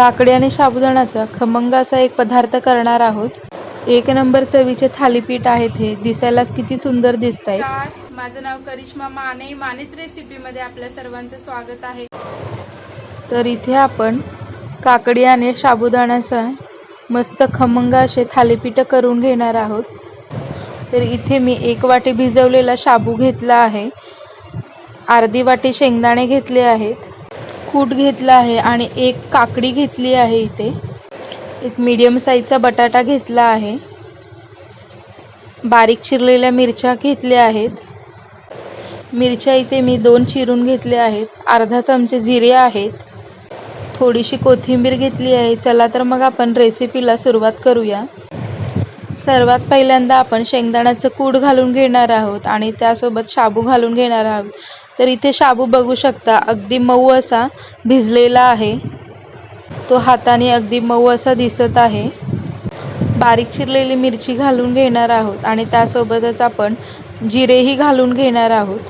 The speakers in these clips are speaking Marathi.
काकडी आणि साबुदाण्याचा खमंग असा एक पदार्थ करणार आहोत. एक नंबर चवीचे थालीपीठ आहेत हे दिसायलाच किती सुंदर दिसत नमस्कार माझं नाव करिश्मा माने. मानेच रेसिपीमध्ये आपल्या सर्वांचं स्वागत आहे. तर इथे आपण काकडी आणि साबुदाण्याचा मस्त खमंग असे थालीपीठ करून घेणार आहोत. तर इथे मी एक वाटी भिजवलेला शाबू घेतला आहे. अर्धी वाटी शेंगदाणे घेतले आहेत. कूट घेतला आहे आणि एक काकडी घेतली आहे इथे. एक मीडियम साईजचा बटाटा घेतला आहे. बारीक चिरलेल्या मिरच्या घेतल्या आहेत. मिरच्या इथे मी दोन चिरून घेतल्या आहेत. अर्धा चमचे जिरे आहेत. थोडीशी कोथिंबीर घेतली आहे. चला तर मग आपण रेसिपीला सुरुवात करूया. सर्वात पहिल्यांदा आपण शेंगदाण्याचं कूड घालून घेणार आहोत आणि त्यासोबत शाबू घालून घेणार आहोत. तर इथे शाबू बघू शकता अगदी मऊ असा भिजलेला आहे. तो हाताने अगदी मऊ असा दिसत आहे. बारीक चिरलेली मिरची घालून घेणार आहोत आणि त्यासोबतच आपण जिरेही घालून घेणार आहोत.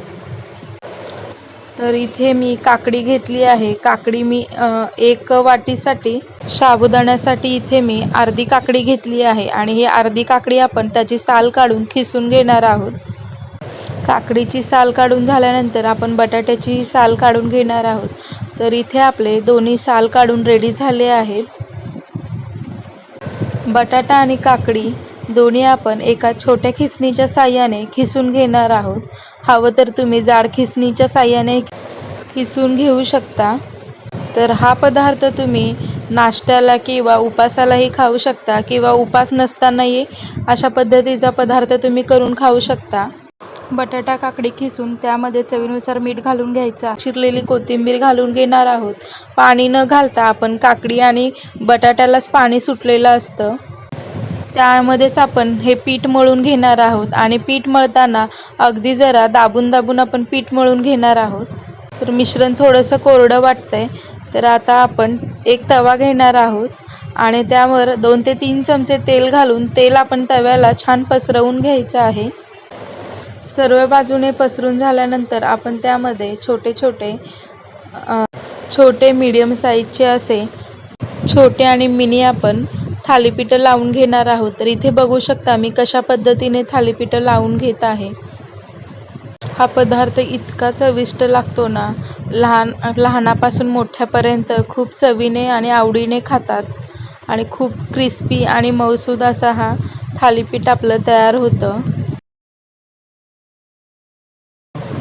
तर इथे मी काकडी घेतली आहे. काकडी मी एक वाटीसाठी साबुदाण्यासाठी इथे मी अर्धी काकडी घेतली आहे आणि ही अर्धी काकडी आपण त्याची साल काढून खिसून घेणार आहोत. काकडीची साल काढून झाल्यानंतर आपण बटाट्याची साल काढून घेणार आहोत. तर इथे आपले दोन्ही साल काढून रेडी झाले आहेत. बटाटा आणि काकडी दोन्ही आपण एका छोट्या खिसणीच्या साह्याने खिसून घेणार आहोत. हवं तर तुम्ही जाड खिसणीच्या साह्याने खिसून घेऊ शकता. तर हा पदार्थ तुम्ही नाश्त्याला किंवा उपासालाही खाऊ शकता किंवा उपास नसतानाही अशा पद्धतीचा पदार्थ तुम्ही करून खाऊ शकता. बटाटा काकडी खिसून त्यामध्ये चवीनुसार मीठ घालून घ्यायचा. चिरलेली कोथिंबीर घालून घेणार आहोत. पाणी न घालता आपण काकडी आणि बटाट्यालाच पाणी सुटलेलं असतं. त्यामध्येच आपण हे पीठ मळून घेणार आहोत. आणि पीठ मळताना अगदी जरा दाबून दाबून आपण पीठ मळून घेणार आहोत. तर मिश्रण थोडंसं कोरडं वाटतंय. तर आता आपण एक तवा घेणार आहोत. आणि त्यावर दोन ते तीन चमचे तेल घालून तेल आपण तव्याला छान पसरवून घ्यायचं आहे. सर्व बाजूने पसरून झाल्यानंतर आपण त्यामध्ये छोटे छोटे छोटे मीडियम साईजचे असे छोटे आणि मिनी आपण थालीपीठं लावून घेणार आहोत. तर इथे बघू शकता मी कशा पद्धतीने थालीपीठं लावून घेत आहे. हा पदार्थ इतका चविष्ट लागतो ना लहान लहानापासून मोठ्यापर्यंत खूप चवीने आणि आवडीने खातात. आणि खूप क्रिस्पी आणि मऊसूद असा हा थालीपीठ आपलं तयार होतं.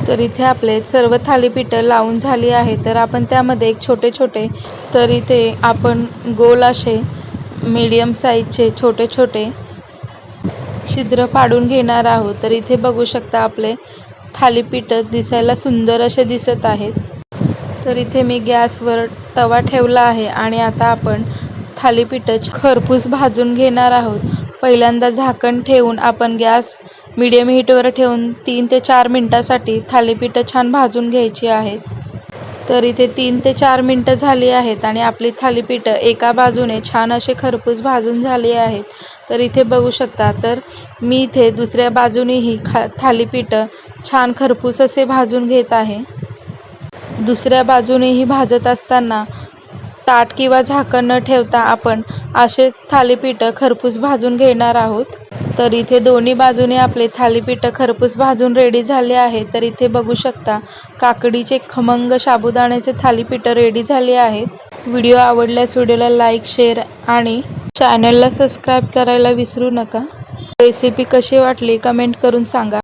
तर इथे आपले सर्व थालीपीठं लावून झाली आहे. तर आपण त्यामध्ये एक छोटे छोटे तर इथे आपण गोल असे मीडियम साईजचे छोटे छोटे छिद्र पाडून घेणार आहोत. तर इथे बघू शकता आपले थालीपीठ दिसायला सुंदर असे दिसत आहेत. तर इथे मी गॅसवर तवा ठेवला आहे आणि आता आपण थालीपीठ खरपूस भाजून घेणार आहोत. पहिल्यांदा झाकण ठेवून आपण गॅस मिडियम हीटवर ठेवून तीन ते चार मिनटासाठी थालीपीठं छान भाजून घ्यायची आहेत तर इथे तीन ते चार मिनटं झाली आहेत आणि आपली थालीपीठं एका बाजूने छान असे खरपूस भाजून झाली आहेत. तर इथे बघू शकता तर मी इथे दुसऱ्या बाजूनेही खा थालीपीठं छान खरपूस असे भाजून घेत आहे. दुसऱ्या बाजूनेही भाजत असताना ताट किंवा झाकण न ठेवता आपण असेच थालीपीठं खरपूस भाजून घेणार आहोत. तर इथे दोन्ही बाजूने आपले थालीपीठं खरपूस भाजून रेडी झाले आहे. तर इथे बघू शकता काकडीचे खमंग साबुदाण्याचे थालीपीठं रेडी झाले आहेत. व्हिडिओ आवडल्यास व्हिडिओला लाईक शेअर आणि चॅनलला सबस्क्राईब करायला विसरू नका. रेसिपी कशी वाटली कमेंट करून सांगा.